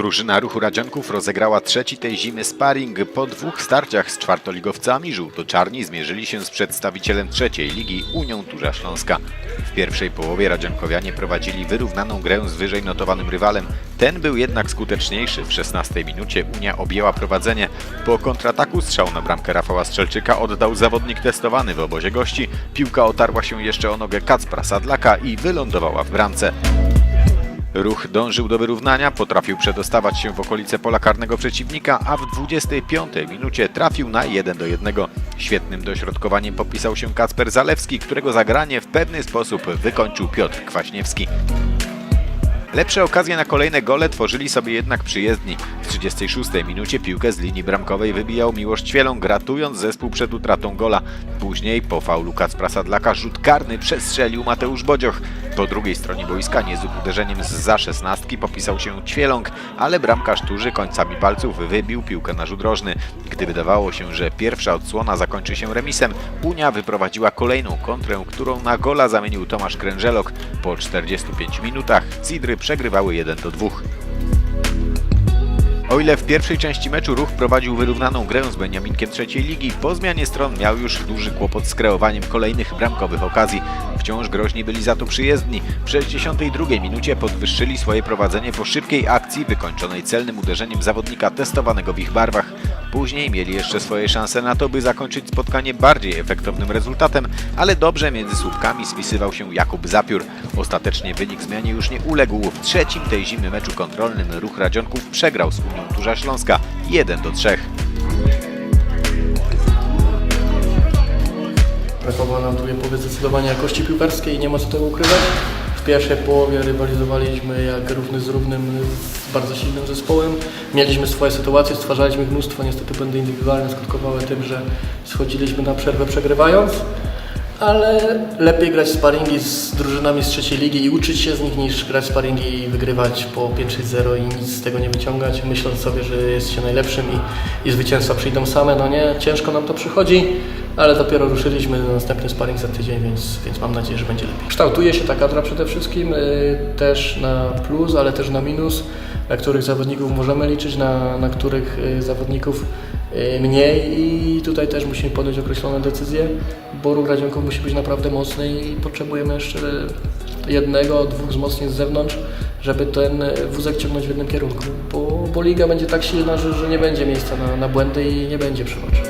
Drużyna Ruchu Radzianków rozegrała trzeci tej zimy sparring. Po dwóch starciach z czwartoligowcami żółto-czarni zmierzyli się z przedstawicielem trzeciej ligi Unią Turza Śląska. W pierwszej połowie Radziankowianie prowadzili wyrównaną grę z wyżej notowanym rywalem. Ten był jednak skuteczniejszy. W 16 minucie Unia objęła prowadzenie. Po kontrataku strzał na bramkę Rafała Strzelczyka oddał zawodnik testowany w obozie gości. Piłka otarła się jeszcze o nogę Kacpra Sadlaka i wylądowała w bramce. Ruch dążył do wyrównania, potrafił przedostawać się w okolice pola karnego przeciwnika, a w 25 minucie trafił na 1 do 1. Świetnym dośrodkowaniem popisał się Kacper Zalewski, którego zagranie w pewny sposób wykończył Piotr Kwaśniewski. Lepsze okazje na kolejne gole tworzyli sobie jednak przyjezdni. W 36 minucie piłkę z linii bramkowej wybijał Miłosz Ćwieląg, ratując zespół przed utratą gola. Później po faulu Kacpra Sadlaka rzut karny przestrzelił Mateusz Bodzioch. Po drugiej stronie boiska niezłym uderzeniem z za szesnastki popisał się Ćwieląg, ale bramkarz Turzy końcami palców wybił piłkę na rzut rożny. Gdy wydawało się, że pierwsza odsłona zakończy się remisem, Unia wyprowadziła kolejną kontrę, którą na gola zamienił Tomasz Krężelok. Po 45 minutach Cidry przegrywały 1 do 2. O ile w pierwszej części meczu ruch prowadził wyrównaną grę z Beniaminkiem trzeciej ligi, po zmianie stron miał już duży kłopot z kreowaniem kolejnych bramkowych okazji. Wciąż groźni byli za to przyjezdni. W 62 minucie podwyższyli swoje prowadzenie po szybkiej akcji wykończonej celnym uderzeniem zawodnika testowanego w ich barwach. Później mieli jeszcze swoje szanse na to, by zakończyć spotkanie bardziej efektownym rezultatem, ale dobrze między słupkami spisywał się Jakub Zapiór. Ostatecznie wynik zmianie już nie uległ. W trzecim tej zimy meczu kontrolnym ruch Radzionków przegrał z Unią Turza Śląska 1 do 3. Brakowało nam tutaj powiedz zdecydowanie jakości piłkarskiej nie ma co tego ukrywać. W pierwszej połowie rywalizowaliśmy jak równy z równym z bardzo silnym zespołem. Mieliśmy swoje sytuacje, stwarzaliśmy mnóstwo. Niestety błędy indywidualne skutkowały tym, że schodziliśmy na przerwę przegrywając. Ale lepiej grać sparingi z drużynami z trzeciej ligi i uczyć się z nich niż grać sparingi i wygrywać po 5-6-0 i nic z tego nie wyciągać, myśląc sobie, że jest się najlepszym i, i zwycięstwa przyjdą same. No nie, ciężko nam to przychodzi, ale dopiero ruszyliśmy na następny sparing za tydzień, więc, więc mam nadzieję, że będzie lepiej. Kształtuje się ta kadra przede wszystkim, y, też na plus, ale też na minus, na których zawodników możemy liczyć, na, na których y, zawodników mniej i tutaj też musimy podjąć określone decyzje, bo ruch Radzionków musi być naprawdę mocny i potrzebujemy jeszcze jednego, dwóch wzmocnień z zewnątrz, żeby ten wózek ciągnąć w jednym kierunku, bo, bo liga będzie tak silna, że, że nie będzie miejsca na, na błędy i nie będzie przebacz.